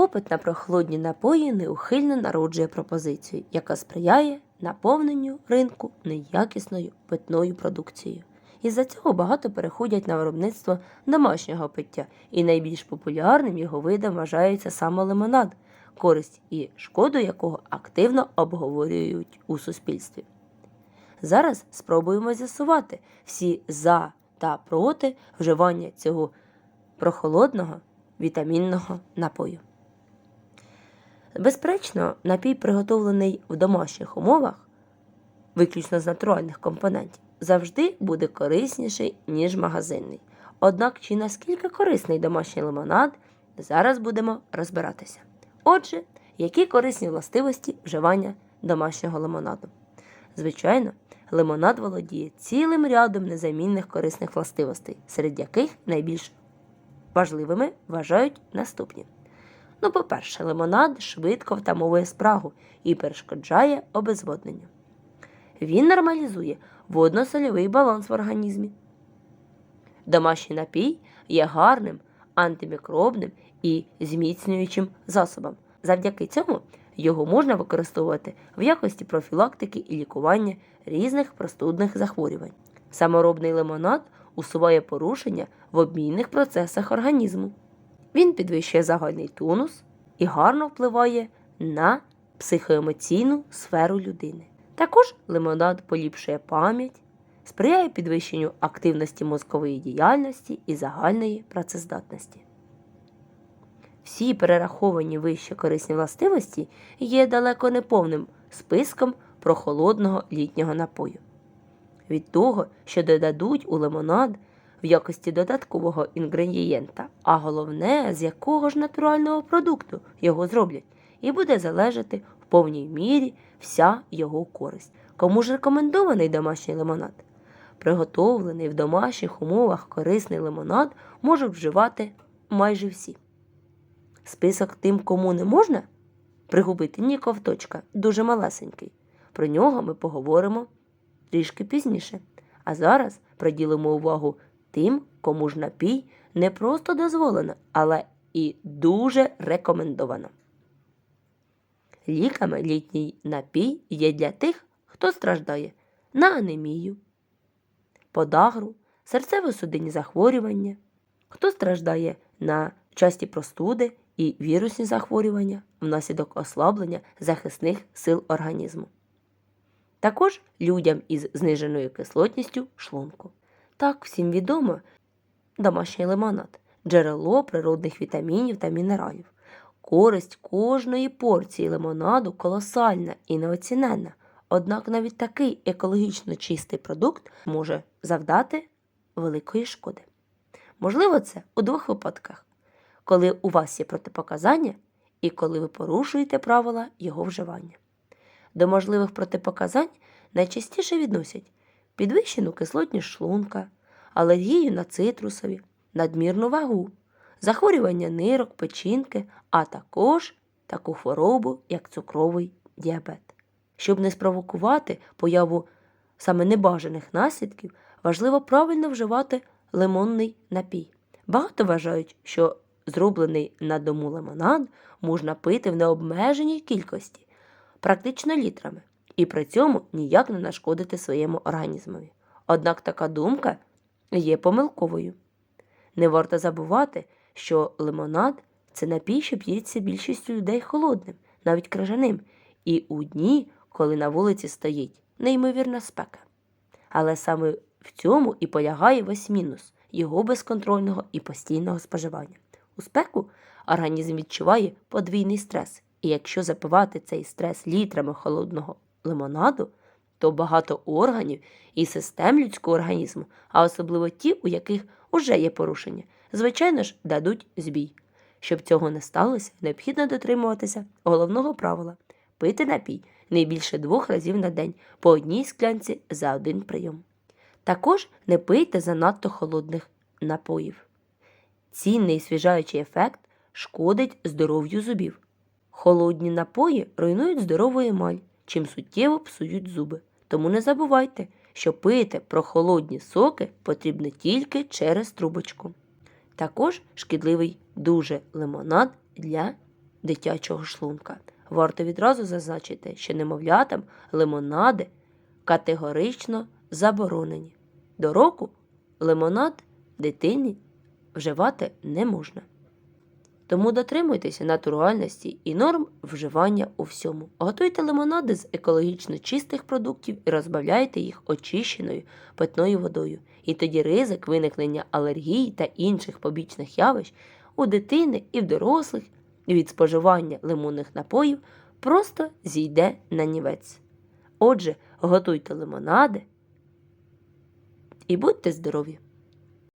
Попит на прохолодні напої неухильно народжує пропозицію, яка сприяє наповненню ринку неякісною питною продукцією. Із-за цього багато переходять на виробництво домашнього пиття, і найбільш популярним його видом вважається саме лимонад, користь і шкоду якого активно обговорюють у суспільстві. Зараз спробуємо з'ясувати всі за та проти вживання цього прохолодного вітамінного напою. Безперечно, напій, приготовлений в домашніх умовах, виключно з натуральних компонентів, завжди буде корисніший, ніж магазинний. Однак, чи наскільки корисний домашній лимонад, зараз будемо розбиратися. Отже, які корисні властивості вживання домашнього лимонаду? Звичайно, лимонад володіє цілим рядом незамінних корисних властивостей, серед яких найбільш важливими вважають наступні. Ну, по-перше, лимонад швидко втамовує спрагу і перешкоджає обезводненню. Він нормалізує водно-сольовий баланс в організмі. Домашній напій є гарним антимікробним і зміцнюючим засобом. Завдяки цьому його можна використовувати в якості профілактики і лікування різних простудних захворювань. Саморобний лимонад усуває порушення в обмінних процесах організму. Він підвищує загальний тонус і гарно впливає на психоемоційну сферу людини. Також лимонад поліпшує пам'ять, сприяє підвищенню активності мозкової діяльності і загальної працездатності. Всі перераховані вище корисні властивості є далеко не повним списком прохолодного літнього напою. Від того, що додадуть у лимонад в якості додаткового інгредієнта, а головне, з якого ж натурального продукту його зроблять, і буде залежати в повній мірі вся його користь. Кому ж рекомендований домашній лимонад? Приготовлений в домашніх умовах корисний лимонад можуть вживати майже всі. Список тим, кому не можна пригубити ні ковточка, дуже малесенький. Про нього ми поговоримо трішки пізніше. А зараз приділимо увагу тим, кому ж напій не просто дозволено, але і дуже рекомендовано. Ліками літній напій є для тих, хто страждає на анемію, подагру, серцево-судинні захворювання, хто страждає на часті простуди і вірусні захворювання внаслідок ослаблення захисних сил організму. Також людям із зниженою кислотністю шлунку. Так всім відомо домашній лимонад джерело природних вітамінів та мінералів. Користь кожної порції лимонаду колосальна і неоціненна. Однак навіть такий екологічно чистий продукт може завдати великої шкоди. Можливо, це у двох випадках, коли у вас є протипоказання і коли ви порушуєте правила його вживання. До можливих протипоказань найчастіше відносять підвищену кислотність шлунка, алергію на цитрусові, надмірну вагу, захворювання нирок, печінки, а також таку хворобу, як цукровий діабет. Щоб не спровокувати появу саме небажаних наслідків, важливо правильно вживати лимонний напій. Багато вважають, що зроблений на дому лимонад можна пити в необмеженій кількості, практично літрами, і при цьому ніяк не нашкодити своєму організмові. Однак така думка є помилковою. Не варто забувати, що лимонад це напій, що п'ється більшістю людей холодним, навіть крижаним, і у дні, коли на вулиці стоїть неймовірна спека. Але саме в цьому і полягає весь мінус його безконтрольного і постійного споживання. У спеку організм відчуває подвійний стрес, і якщо запивати цей стрес літрами холодного лимонаду, то багато органів і систем людського організму, а особливо ті, у яких уже є порушення, звичайно ж, дадуть збій. Щоб цього не сталося, необхідно дотримуватися головного правила пити напій не більше двох разів на день по одній склянці за один прийом. Також не пийте занадто холодних напоїв. Цінний свіжаючий ефект шкодить здоров'ю зубів. Холодні напої руйнують здорову емаль, чим суттєво псують зуби. Тому не забувайте, що пити прохолодні соки потрібно тільки через трубочку. Також шкідливий дуже лимонад для дитячого шлунка. Варто відразу зазначити, що немовлятам лимонади категорично заборонені. До року лимонад дитині вживати не можна. Тому дотримуйтеся натуральності і норм вживання у всьому. Готуйте лимонади з екологічно чистих продуктів і розбавляйте їх очищеною питною водою. І тоді ризик виникнення алергій та інших побічних явищ у дитини і в дорослих від споживання лимонних напоїв просто зійде на нівець. Отже, готуйте лимонади і будьте здорові!